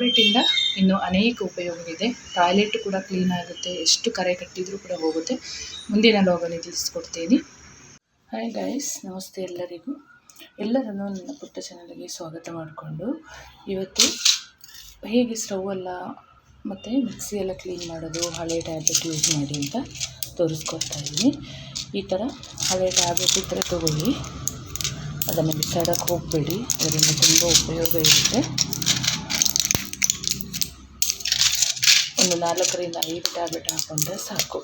ಟ್ಯಾಬ್ಲೆಟಿಂದ ಇನ್ನು ಅನೇಕ ಉಪಯೋಗವಿದೆ. ಟಾಯ್ಲೆಟ್ ಕೂಡ ಕ್ಲೀನ್ ಆಗುತ್ತೆ. ಎಷ್ಟು ಕರೆ ಕಟ್ಟಿದರೂ ಕೂಡ ಹೋಗುತ್ತೆ. ಮುಂದಿನ ಲಾಗಲ್ಲಿ ತಿಳಿಸ್ಕೊಡ್ತೀನಿ. ಹಾಯ್ ಗೈಸ್ ನಮಸ್ತೆ ಎಲ್ಲರಿಗೂ. ಎಲ್ಲರನ್ನು ನನ್ನ ಪುಟ್ಟ ಚಾನಲ್ಗೆ ಸ್ವಾಗತ ಮಾಡಿಕೊಂಡು ಇವತ್ತು ಹೇಗೆ ಸ್ಟವ್ ಎಲ್ಲ ಮತ್ತು ಮಿಕ್ಸಿ ಎಲ್ಲ ಕ್ಲೀನ್ ಮಾಡೋದು, ಹಳೆ ಟ್ಯಾಬ್ಲೆಟ್ ಯೂಸ್ ಮಾಡಿ ಅಂತ ತೋರಿಸ್ಕೊಡ್ತಾ ಇದ್ದೀನಿ. ಈ ಥರ ಹಳೆ ಟ್ಯಾಬ್ಲೆಟ್ ಇದ್ದರೆ ತೊಗೊಳ್ಳಿ. ಅದನ್ನು ಬಿಸಾಡೋಕ್ಕೆ ಹೋಗಬೇಡಿ. ಅದರಿಂದ ತುಂಬ ಉಪಯೋಗ ಇರುತ್ತೆ. ಒಂದು ನಾಲ್ಕರಿಂದ ಐದು ಟ್ಯಾಬ್ಲೆಟ್ ಹಾಕೊಂಡ್ರೆ ಸಾಕು.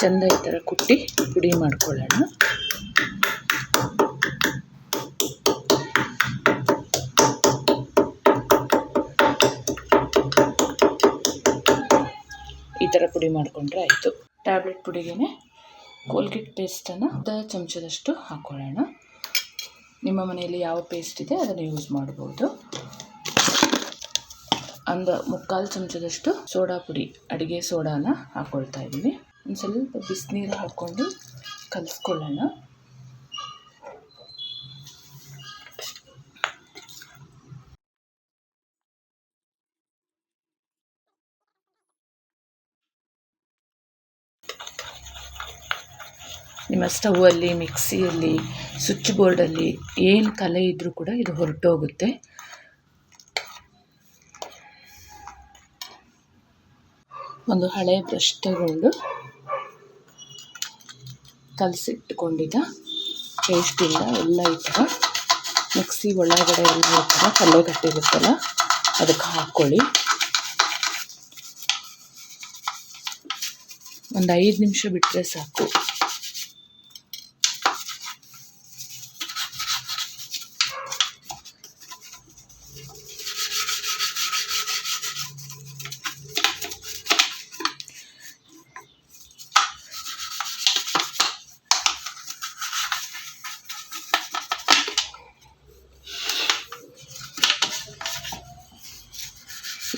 ಚಂದ ಈ ಥರ ಕುಟ್ಟಿ ಪುಡಿ ಮಾಡ್ಕೊಳ್ಳೋಣ. ಈ ಥರ ಪುಡಿ ಮಾಡಿಕೊಂಡ್ರೆ ಆಯಿತು. ಟ್ಯಾಬ್ಲೆಟ್ ಪುಡಿಗೆ ಕೋಲ್ಗೇಟ್ ಪೇಸ್ಟನ್ನು ಅರ್ಧ ಚಮಚದಷ್ಟು ಹಾಕ್ಕೊಳ್ಳೋಣ ನಿಮ್ಮ ಮನೆಯಲ್ಲಿ ಯಾವ ಪೇಸ್ಟ್ ಇದೆ ಅದನ್ನು ಯೂಸ್ ಮಾಡ್ಬೋದು. ಒಂದು ಮುಕ್ಕಾಲು ಚಮಚದಷ್ಟು ಸೋಡಾ ಪುಡಿ, ಅಡುಗೆ ಸೋಡಾನ ಹಾಕ್ಕೊಳ್ತಾ ಇದ್ದೀನಿ. ಒಂದು ಸ್ವಲ್ಪ ಬಿಸಿನೀರು ಹಾಕ್ಕೊಂಡು ಕಲಿಸ್ಕೊಳ್ಳೋಣ. ನಿಮ್ಮ ಸ್ಟವ್ವಲ್ಲಿ ಮಿಕ್ಸಿಯಲ್ಲಿ, ಸ್ವಿಚ್ ಬೋರ್ಡಲ್ಲಿ ಏನು ಕಲೆ ಇದ್ದರೂ ಕೂಡ ಇದು ಹೊರಟೋಗುತ್ತೆ. ಒಂದು ಹಳೆ ಬ್ರಷ್ ತಗೊಂಡು ಕಲಸಿಟ್ಕೊಂಡಿದ್ದ ಪೇಸ್ಟಿಂದ ಎಲ್ಲ ಈ ಮಿಕ್ಸಿ ಒಳಗಡೆ ಎಲ್ಲ ಈ ಥರ ಕಲೆ ಕಟ್ಟಿರುತ್ತಲ್ಲ ಅದಕ್ಕೆ ಹಾಕ್ಕೊಳ್ಳಿ. ಒಂದು ಐದು ನಿಮಿಷ ಬಿಟ್ಟರೆ ಸಾಕು.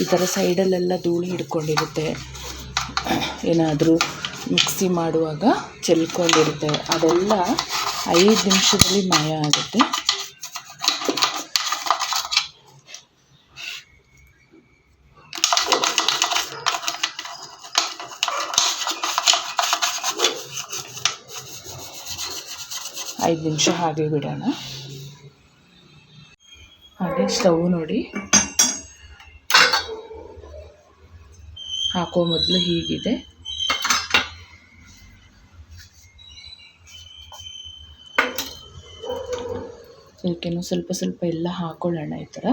ಈ ಥರ ಸೈಡಲ್ಲೆಲ್ಲ ಧೂಳು ಹಿಡ್ಕೊಂಡಿರುತ್ತೆ. ಏನಾದರೂ ಮಿಕ್ಸಿ ಮಾಡುವಾಗ ಚೆಲ್ಕೊಂಡಿರುತ್ತೆ. ಅದೆಲ್ಲ ಐದು ನಿಮಿಷದಲ್ಲಿ ಮಾಯ ಆಗುತ್ತೆ. ಐದು ನಿಮಿಷ ಹಾಗೆ ಬಿಡೋಣ. ಹಾಗೆ ಸ್ಟವ್ ನೋಡಿ. ಹಾಕೋ ಮೊದಲು ಹೀಗಿದೆ. ಅದಕ್ಕೇನು ಸ್ವಲ್ಪ ಸ್ವಲ್ಪ ಎಲ್ಲ ಹಾಕೊಳ್ಳೋಣ ಈ ಥರ.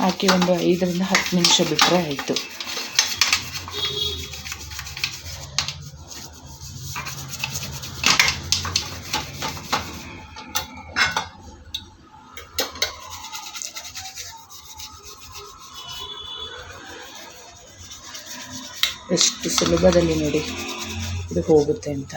ಹಾಕಿ ಒಂದು ಐದರಿಂದ ಹತ್ತು ನಿಮಿಷ ಬಿಟ್ಟರೆ ಆಯಿತು. ಎಷ್ಟು ಸುಲಭದಲ್ಲಿ ನೋಡಿ ಇದು ಹೋಗುತ್ತೆ ಅಂತ.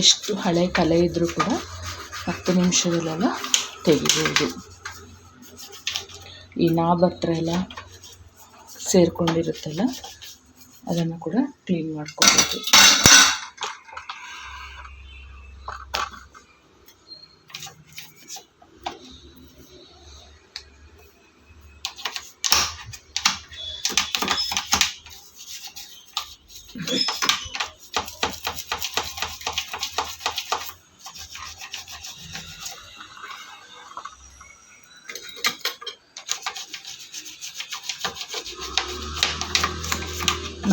ಎಷ್ಟು ಹಳೆ ಕಲೆ ಇದ್ದರೂ ಕೂಡ ಹತ್ತು ನಿಮಿಷದಲ್ಲೆಲ್ಲ ತೆಗಿಬೋದು. ಈ ನಾಬ್ ಹತ್ರ ಎಲ್ಲ ಸೇರಿಕೊಂಡಿರುತ್ತಲ್ಲ, ಅದನ್ನು ಕೂಡ ಕ್ಲೀನ್ ಮಾಡ್ಕೋಬೋದು.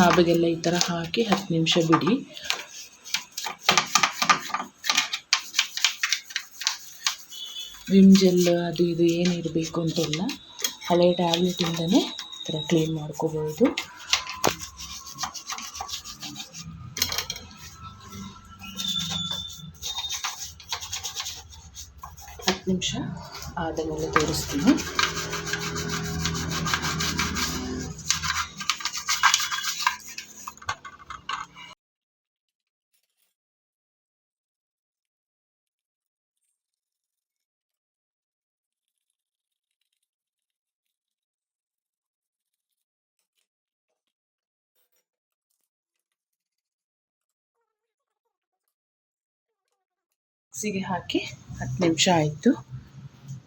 ನಾವೆಲ್ಲ ಈ ಥರ ಹಾಕಿ ಹತ್ತು ನಿಮಿಷ ಬಿಡಿ. ವಿಮ್ ಜೆಲ್ ಅದು ಇದು ಏನು ಇರಬೇಕು ಅಂತೆಲ್ಲ ಹಳೆಯ ಟ್ಯಾಬ್ಲೆಟಿಂದನೇ ಈ ಥರ ಕ್ಲೀನ್ ಮಾಡ್ಕೋಬೋದು ಹತ್ತು ನಿಮಿಷ ಆದ ಮೇಲೆ ತೋರಿಸ್ತೀನಿ. ಮಿಕ್ಸಿಗೆ ಹಾಕಿ ಹತ್ತು ನಿಮಿಷ ಆಯಿತು.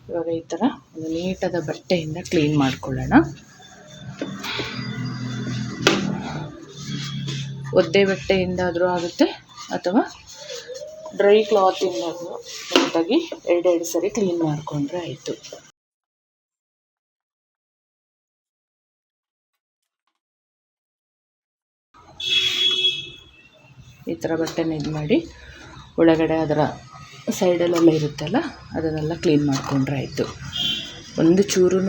ಇವಾಗ ಈ ಥರ ಒಂದು ನೀಟಾದ ಬಟ್ಟೆಯಿಂದ ಕ್ಲೀನ್ ಮಾಡ್ಕೊಳ್ಳೋಣ. ಒದ್ದೆ ಬಟ್ಟೆಯಿಂದಾದರೂ ಆಗುತ್ತೆ, ಅಥವಾ ಡ್ರೈ ಕ್ಲಾತಿಂದಾದರೂ ನೀಟಾಗಿ ಎರಡೆರಡು ಸರಿ ಕ್ಲೀನ್ ಮಾಡಿಕೊಂಡ್ರೆ ಆಯಿತು. ಈ ಥರ ಬಟ್ಟೆನ ಇದು ಮಾಡಿ ಒಳಗಡೆ ಅದರ ಸೈಡಲ್ಲೆಲ್ಲ ಇರುತ್ತಲ್ಲ, ಅದನ್ನೆಲ್ಲ ಕ್ಲೀನ್ ಮಾಡಿಕೊಂಡ್ರೆ ಆಯಿತು. ಒಂದು ಚೂರೂ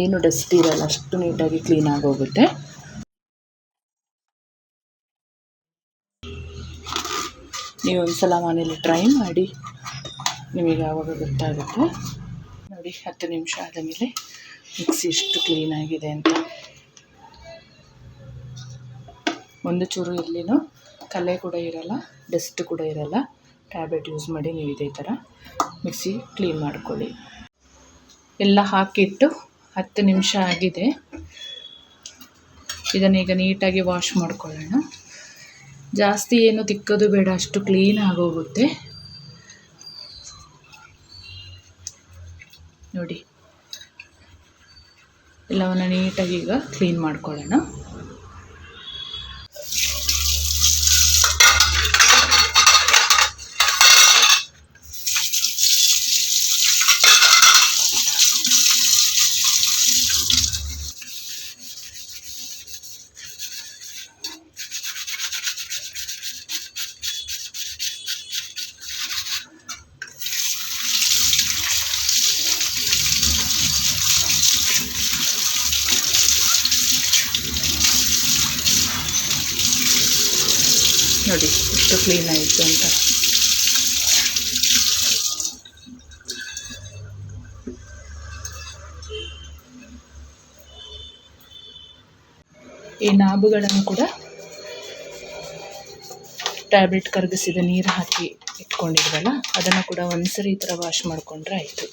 ಏನು ಡಸ್ಟ್ ಇರಲ್ಲ, ಅಷ್ಟು ನೀಟಾಗಿ ಕ್ಲೀನ್ ಆಗೋಗುತ್ತೆ. ನೀವು ಒಂದು ಸಲ ಮನೇಲಿ ಟ್ರೈ ಮಾಡಿ, ನಿಮಗೆ ಯಾವಾಗ ಗೊತ್ತಾಗುತ್ತೆ. ನೋಡಿ, ಹತ್ತು ನಿಮಿಷ ಆದ ಮೇಲೆ ಮಿಕ್ಸಿ ಎಷ್ಟು ಕ್ಲೀನಾಗಿದೆ ಅಂತ. ಒಂದು ಚೂರು ಎಲ್ಲಿನೂ ಕಲೆ ಕೂಡ ಇರಲ್ಲ ಡಸ್ಟ್ ಕೂಡ ಇರಲ್ಲ. ಟ್ಯಾಬ್ಲೆಟ್ ಯೂಸ್ ಮಾಡಿ ನೀವು ಇದೇ ಥರ ಮಿಕ್ಸಿ ಕ್ಲೀನ್ ಮಾಡ್ಕೊಳ್ಳಿ. ಎಲ್ಲ ಹಾಕಿಟ್ಟು ಹತ್ತು ನಿಮಿಷ ಆಗಿದೆ. ಇದನ್ನೀಗ ನೀಟಾಗಿ ವಾಶ್ ಮಾಡ್ಕೊಳ್ಳೋಣ. ಜಾಸ್ತಿ ಏನು ತಿಕ್ಕೋದು ಬೇಡ, ಅಷ್ಟು ಕ್ಲೀನ್ ಆಗೋಗುತ್ತೆ ನೋಡಿ. ಎಲ್ಲವನ್ನು ನೀಟಾಗಿ ಈಗ ಕ್ಲೀನ್ ಮಾಡ್ಕೊಳ್ಳೋಣ. ನೋಡಿ ಎಷ್ಟು ಕ್ಲೀನ್ ಆಯಿತು ಅಂತ. ಈ ನಾಬುಗಳನ್ನು ಕೂಡ ಟ್ಯಾಬ್ಲೆಟ್ ಕರಗಿಸಿದ ನೀರು ಹಾಕಿ ಇಟ್ಕೊಂಡಿದ್ವಲ್ಲ, ಅದನ್ನು ಕೂಡ ಒಂದ್ಸರಿ ಈ ಥರ ವಾಶ್ ಮಾಡಿಕೊಂಡ್ರೆ ಆಯಿತು.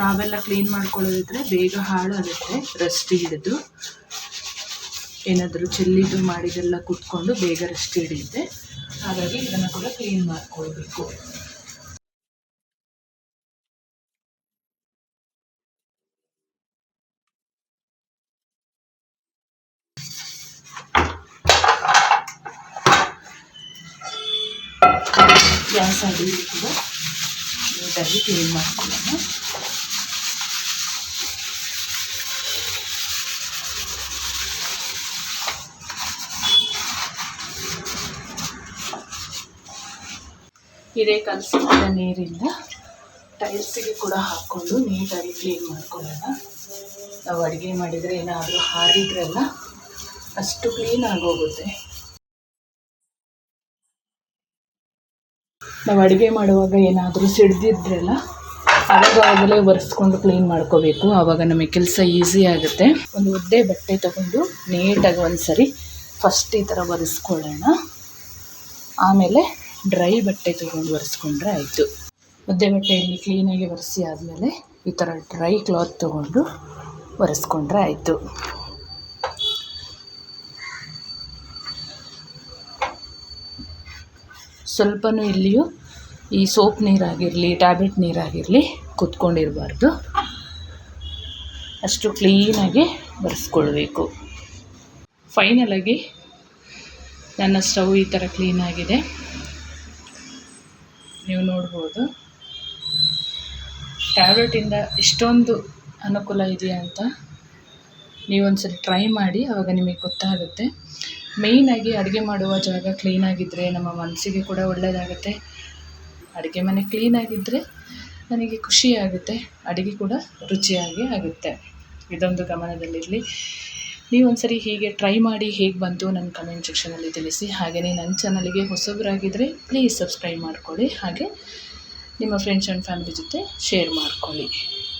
ನಾವೆಲ್ಲ ಕ್ಲೀನ್ ಮಾಡ್ಕೊಳ್ಳೋದಿದ್ರೆ ಬೇಗ ಹಾಳಾಗುತ್ತೆ ರಸ್ಟಿ ಹಿಡಿದು. ಏನಾದರೂ ಚೆಲ್ಲಿದ್ದು ಮಾಡಿದೆಲ್ಲ ಕುತ್ಕೊಂಡು ಬೇಗ ರಸ್ಟಿ ಹಿಡಿಯುತ್ತೆ. ಹಾಗಾಗಿ ಇದನ್ನು ಕೂಡ ಕ್ಲೀನ್ ಮಾಡ್ಕೊಳ್ಬೇಕು. ಗ್ಯಾಸ್ ಅಡಿಯಲ್ಲಿ ಕೂಡ ನೀಟಾಗಿ ಕ್ಲೀನ್ ಮಾಡ್ಕೊಳ್ಳೋಣ. ಇದೇ ಕಲಸಿದ ನೀರಿಂದ ಟೈಲ್ಸಿಗೆ ಕೂಡ ಹಾಕ್ಕೊಂಡು ನೀಟಾಗಿ ಕ್ಲೀನ್ ಮಾಡ್ಕೊಳ್ಳೋಣ. ನಾವು ಅಡುಗೆ ಮಾಡಿದರೆ ಏನಾದರೂ ಹಾರಿದ್ರಲ್ಲ ಅಷ್ಟು ಕ್ಲೀನ್ ಆಗೋಗುತ್ತೆ. ನಾವು ಅಡುಗೆ ಮಾಡುವಾಗ ಏನಾದರೂ ಸಿಡ್ದಿದ್ರೆಲ್ಲ ಆಗಾಗಲೇ ಒರೆಸ್ಕೊಂಡು ಕ್ಲೀನ್ ಮಾಡ್ಕೋಬೇಕು. ಆವಾಗ ನಮಗೆ ಕೆಲಸ ಈಸಿ ಆಗುತ್ತೆ. ಒಂದು ಒದ್ದೆ ಬಟ್ಟೆ ತಗೊಂಡು ನೀಟಾಗಿ ಒಂದು ಸರಿ ಫಸ್ಟ್ ಈ ಥರ ಒರೆಸ್ಕೊಳ್ಳೋಣ. ಆಮೇಲೆ ಡ್ರೈ ಬಟ್ಟೆ ತೊಗೊಂಡು ಒರೆಸ್ಕೊಂಡ್ರೆ ಆಯಿತು. ಮುದ್ದೆ ಬಟ್ಟೆಯಲ್ಲಿ ಕ್ಲೀನಾಗಿ ಒರೆಸಿ ಆದಮೇಲೆ ಈ ಥರ ಡ್ರೈ ಕ್ಲಾತ್ ತೊಗೊಂಡು ಒರೆಸ್ಕೊಂಡ್ರೆ ಆಯಿತು. ಸ್ವಲ್ಪನೂ ಇಲ್ಲಿಯೂ ಈ ಸೋಪ್ ನೀರಾಗಿರಲಿ, ಟ್ಯಾಬ್ಲೆಟ್ ನೀರಾಗಿರಲಿ ಕುತ್ಕೊಂಡಿರಬಾರ್ದು. ಅಷ್ಟು ಕ್ಲೀನಾಗಿ ಒರೆಸ್ಕೊಳ್ಬೇಕು. ಫೈನಲಾಗಿ ನನ್ನ ಸ್ಟವ್ ಈ ಥರ ಕ್ಲೀನಾಗಿದೆ ನೀವು ನೋಡ್ಬೋದು. ಟ್ಯಾಬ್ಲೆಟಿಂದ ಇಷ್ಟೊಂದು ಅನುಕೂಲ ಇದೆಯಾ ಅಂತ ನೀವೊಂದ್ಸರಿ ಟ್ರೈ ಮಾಡಿ ಆವಾಗ ನಿಮಗೆ ಗೊತ್ತಾಗುತ್ತೆ. ಮೇಯ್ನಾಗಿ ಅಡುಗೆ ಮಾಡುವ ಜಾಗ ಕ್ಲೀನಾಗಿದ್ದರೆ ನಮ್ಮ ಮನಸ್ಸಿಗೆ ಕೂಡ ಒಳ್ಳೆಯದಾಗುತ್ತೆ ಅಡುಗೆ ಮನೆ ಕ್ಲೀನಾಗಿದ್ದರೆ ನನಗೆ ಖುಷಿಯಾಗುತ್ತೆ, ಅಡುಗೆ ಕೂಡ ರುಚಿಯಾಗಿ ಆಗುತ್ತೆ. ಇದೊಂದು ಗಮನದಲ್ಲಿರಲಿ. ನೀವು ಒಂದ್ಸರಿ ಹೀಗೆ ಟ್ರೈ ಮಾಡಿ ಹೇಗೆ ಬಂತು ನನ್ನ ಕಮೆಂಟ್ ಸೆಕ್ಷನಲ್ಲಿ ತಿಳಿಸಿ. ಹಾಗೆಯೇ ನನ್ನ ಚಾನಲ್ಗೆ ಹೊಸಬರಾಗಿದ್ದರೆ ಪ್ಲೀಸ್ ಸಬ್ಸ್ಕ್ರೈಬ್ ಮಾಡ್ಕೊಳ್ಳಿ. ಹಾಗೆ ನಿಮ್ಮ ಫ್ರೆಂಡ್ಸ್ ಆ್ಯಂಡ್ ಫ್ಯಾಮಿಲಿ ಜೊತೆ ಶೇರ್ ಮಾಡ್ಕೊಳ್ಳಿ.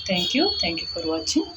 Thank you thank you for watching